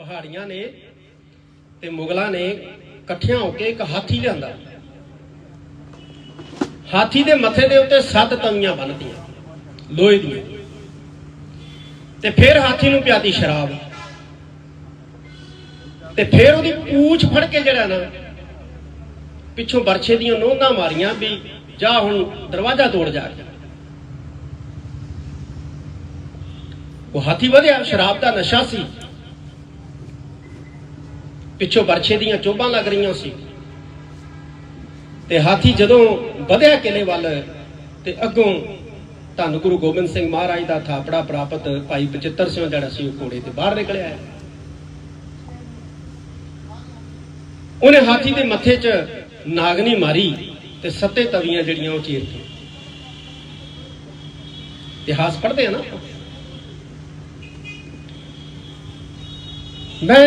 ਪਹਾੜੀਆਂ ਨੇ ਤੇ ਮੁਗਲਾਂ ਨੇ ਇਕੱਠਿਆਂ ਹੋ ਕੇ ਇੱਕ ਹਾਥੀ ਲਿਆਂਦਾ। ਹਾਥੀ ਦੇ ਮੱਥੇ ਦੇ ਉੱਤੇ ਸੱਤ ਤਵੀਆਂ ਬੰਨ੍ਹਤੀਆਂ ਲੋਹੇ ਦੀਆਂ। ਤੇ ਫਿਰ ਹਾਥੀ ਨੂੰ ਪਿਆਤੀ ਸ਼ਰਾਬ। ਤੇ ਫਿਰ ਉਹਦੀ ਪੂਛ ਫੜ ਕੇ ਜਿਹੜਾ ਨਾ, ਪਿੱਛੋਂ ਬਰਛੇ ਦੀਆਂ ਨੋਂਦਾਂ ਮਾਰੀਆਂ ਵੀ ਜਾ ਹੁਣ ਦਰਵਾਜ਼ਾ ਤੋੜ ਜਾ ਕੇ। ਉਹ ਹਾਥੀ ਵਧਿਆ, ਸ਼ਰਾਬ ਦਾ ਨਸ਼ਾ ਸੀ। ਪਿੱਛੋਂ ਬਰਛੇ ਦੀਆਂ ਚੋਬਾਂ ਲੱਗ ਰਹੀਆਂ ਸੀ। ਤੇ ਹਾਥੀ ਜਦੋਂ ਵਧਿਆ ਕਿਲੇ ਵੱਲ ਤੇ ਅੱਗੋਂ ਧੰਨ ਗੁਰੂ ਗੋਬਿੰਦ ਸਿੰਘ ਮਹਾਰਾਜ ਦਾ ਥਾਪੜਾ ਪ੍ਰਾਪਤ ਭਾਈ ਬਚਿੱਤਰ ਸਿੰਘ ਜਿਹੜਾ ਸੀ ਉਹ ਘੋੜੇ ਤੇ ਬਾਹਰ ਨਿਕਲਿਆ। ਉਹਨੇ ਹਾਥੀ ਦੇ ਮੱਥੇ 'ਚ ਨਾਗਨੀ ਮਾਰੀ ਤੇ ਸੱਤੇ ਤਵੀਆਂ ਜਿਹੜੀਆਂ ਉਹ ਚੀਰਤੀਆਂ ਇਤਿਹਾਸ ਪੜ੍ਹਦੇ ਆ ਨਾ ਮੈਂ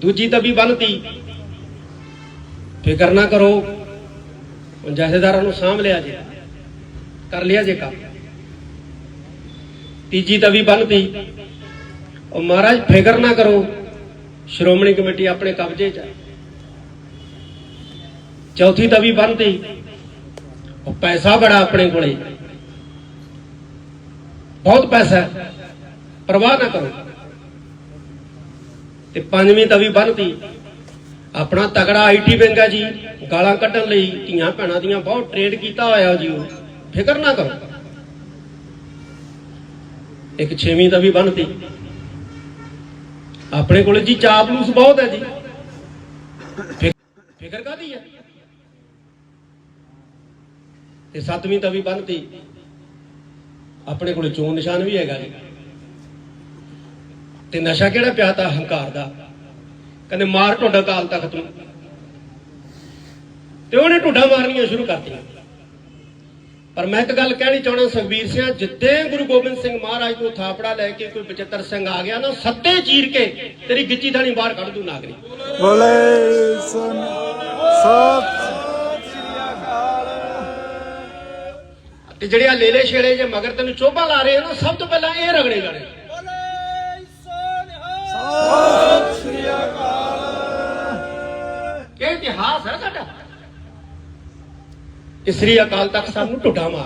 ਦੂਜੀ ਤਵੀ ਬੰਨਤੀ। ਫਿਕਰ ਨਾ ਕਰੋ ਹੁਣ ਜਥੇਦਾਰਾਂ ਨੂੰ ਸਾਂਭ ਲਿਆ ਜੇ, ਕਰ ਲਿਆ ਜੇ ਕੰਮ। ਤੀਜੀ ਤਵੀ ਬੰਨਤੀ। ਉਹ ਮਹਾਰਾਜ, ਫਿਕਰ ਨਾ ਕਰੋ, ਸ਼੍ਰੋਮਣੀ ਕਮੇਟੀ ਆਪਣੇ ਕਬਜ਼ੇ 'ਚ ਹੈ ਚੌਥੀ ਤਵੀ ਬੰਨਤੀ। ਉਹ ਪੈਸਾ ਬੜਾ ਆਪਣੇ ਕੋਲੇ। ਬਹੁਤ ਪੈਸਾ ਹੈ, ਪਰਵਾਹ ਨਾ ਕਰੋ। ਤੇ ਪੰਜਵੀਂ ਤਵੀ ਬੰਨਤੀ। ਆਪਣਾ ਤਗੜਾ ਆਈਟੀ ਵਿੰਗ ਹੈ ਜੀ। ਗਾਲਾਂ ਕੱਢਣ ਲਈ ਧੀਆਂ ਭੈਣਾਂ ਦੀਆਂ ਬਹੁਤ ਟ੍ਰੇਡ ਕੀਤਾ ਹੋਇਆ ਜੀ ਉਹ। ਫਿਕਰ ਨਾ ਕਰੋ। ਇੱਕ ਛੇਵੀਂ ਤਵੀ ਬੰਨਤੀ। ਆਪਣੇ ਕੋਲ ਜੀ ਚਾਪਲੂਸ ਬਹੁਤ ਹੈ ਜੀ। ਫਿਕਰ ਕਾਦੀ ਹੈ? ਤੇ ਸੱਤਵੀਂ ਤਵੀ ਬੰਨਤੀ। ਆਪਣੇ ਕੋਲ ਚੋਣ ਨਿਸ਼ਾਨ ਵੀ ਹੈਗਾ ਜੀ। ਤੇ ਨਸ਼ਾ ਕਿਹੜਾ ਪਿਆ ਤਾ ਹੰਕਾਰ ਦਾ? ਕਹਿੰਦੇ ਮਾਰ ਢੋਡਾ ਕਾਲ ਤਖਤ ਨੂੰ ਤੇ ਉਹਨੇ ਢੋਡਾ ਮਾਰਨੀਆਂ ਸ਼ੁਰੂ ਕਰਤੀਆਂ। ਪਰ ਮੈਂ ਇੱਕ ਗੱਲ ਕਹਿਣੀ ਚਾਹਣਾ ਸੁਖਬੀਰ ਸਿੰਘ ਜਿੱਦੇ ਗੁਰੂ ਗੋਬਿੰਦ ਸਿੰਘ ਮਹਾਰਾਜ ਨੂੰ ਥਾਪੜਾ ਲੈ ਕੇ ਕੋਈ ਬਚਿੱਤਰ ਸਿੰਘ ਆ ਗਿਆ ਨਾ ਸੱਤੇ ਚੀਰ ਕੇ ਤੇਰੀ ਗਿੱਚੀ ਥਾਣੀ ਬਾਹਰ ਕੱਢ ਦੂ ਨਾਗਰੀ। ਬੋਲੇ ਸਨ ਸਤ। ਤੇ ਜਿਹੜੇ ਆ ਲੇਲੇ ਛੇੜੇ ਜੇ ਮਗਰ ਤੈਨੂੰ ਚੋਭਾ ਲਾ ਰਹੇ ਆ ਨਾ ਸਭ ਤੋਂ ਪਹਿਲਾਂ ਇਹ ਰਗੜੇ ਜਾਣੇ। ਸਤਿ ਸ੍ਰੀ ਅਕਾਲ। ਇਹ ਇਤਿਹਾਸ ਹੈ ਸਾਡਾ? ਇਹ ਸ੍ਰੀ ਅਕਾਲ ਤਖਤ ਸਾਨੂੰ ਨੂੰ ਢੁੱਡਾ ਮਾਰ।